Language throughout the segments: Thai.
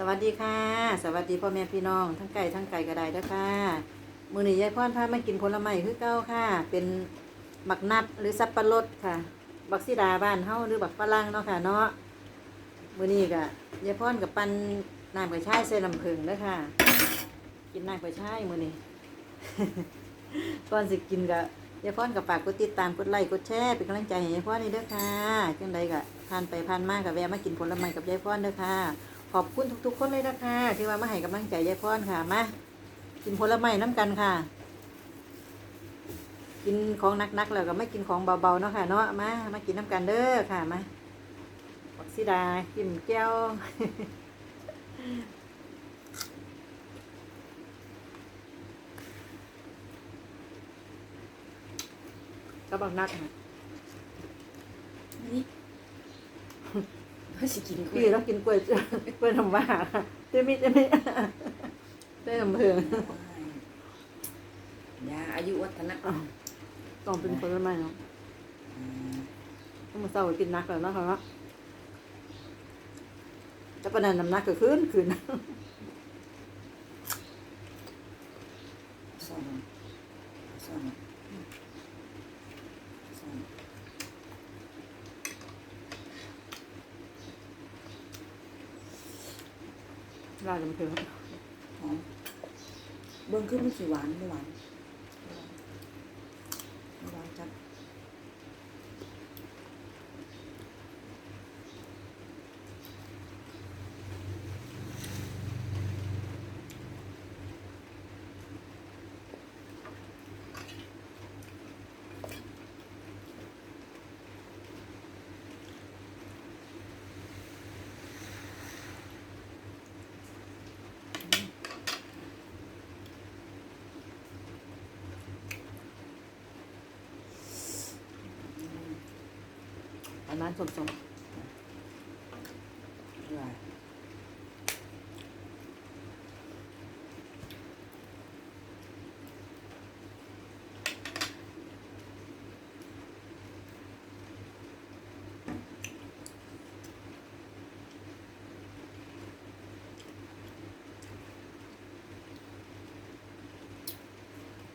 สวัสดีค่ะ สวัสดีพ่อแม่พี่น้องทั้งไก่ทั้งไก่กระไดเด้อค่ะมือหนียายพ่อนพามากินผลไม้คือเก้าค่ะ เป็นบักนัดหรือสับปะรดค่ะ บักซิดาบ้านเฮาหรือบักฝรั่งเนาะค่ะเนาะมือนี้ก็ยายพ่อนกับปันน้ำกระชายใส่ลำพึงด้อค่ะ กินน้ำกระชายมือนี้ก่อนสิกินก็ยายพ่อนกับฝากกดติดตามกดไลค์กดแชร์เป็นกำลังใจให้ยายพ่อนนี่เด้อค่ะจังใดก็ผ่านไปผ่านมากกับแวะมากินผลไม้กับยายพ่อนเด้อค่ะ อบคุณทุกๆ คนเลยนะคะ ที่ว่ามาให้กำลังใจยายพ่อนค่ะ มากินผลไม้น้ำกันค่ะ กินของนักๆแล้วก็ไม่กินของเบาๆเนาะค่ะเนาะ มามากินน้ำกันเด้อค่ะ มาบักซิดากินแก้วก็บักนักค่ะ ว่าสิกินกล้พี่วยต้องกินกล้วยกล้วยน้ำว้าค่ะเจะมีเจะมีได้น้ำเพิงยาอายุวัฒนะอ้าวต้องเป็นผลไม้เนาะอืมต้องมาเศร้ากินนักแล้วเนาะค่ะเนาะแต่ประเด็นน้ำหนักก็ขึ้นขึ้นสองสองสอง ลาดน้ำเพิงหอมเบิ้งขึ้นมันสีหวานไม่หวานไม่หวานจัด อันนั้นสมสมด้วย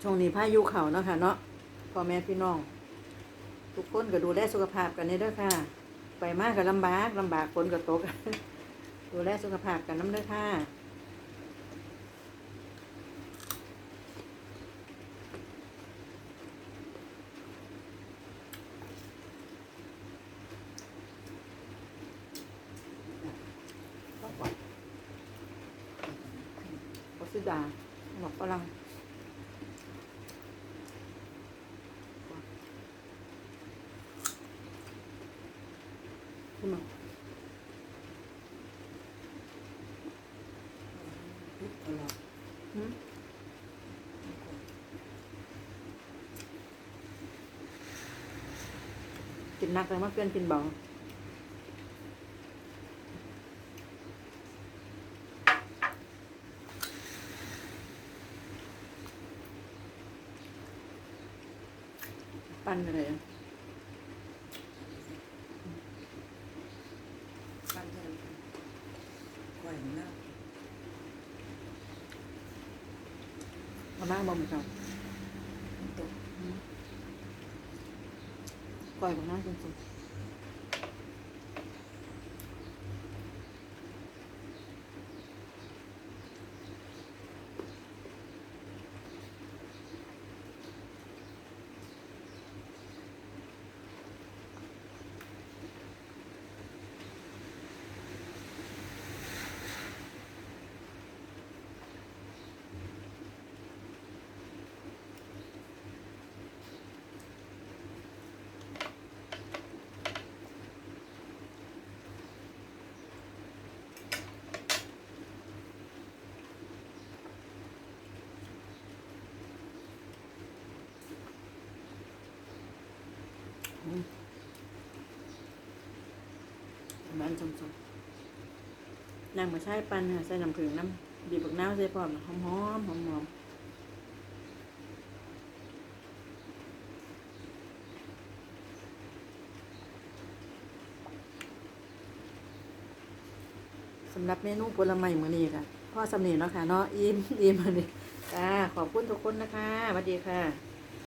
ช่วงนี้พายุเขาเนาะค่ะเนาะพ่อแม่พี่น้อง ทุกคนก็ดูแลสุขภาพกันนี่เด้อค่ะ ไปมากก็ลำบากลำบากฝนก็ตก ดูแลสุขภาพกันน้ำเด้อค่ะบักซิดา หมอกฝรั่งขึ้นมาทุกตลอดหืมกินหนักเลยมาเปลี่ยนกินเบาปั้นไปเลยอะ ปั้นเท่านั้นกล้วยมันน่า เอามาบ่มครับตกปล่อยของน้าจริงๆ มประมันสมๆนั่งมาใช้ปันค่ะใส่น้ำผึ้งน้ำบีบบักน้าวใส่พร้อมหอมๆหอมสำหรับเมนูผลไม้มื้อนี้ค่ะพ่อสำเนียงเนาะค่ะเนาะอิ่มอิ่มมื้อนี้จ้าขอบคุณทุกคนนะคะสวัสดีค่ะ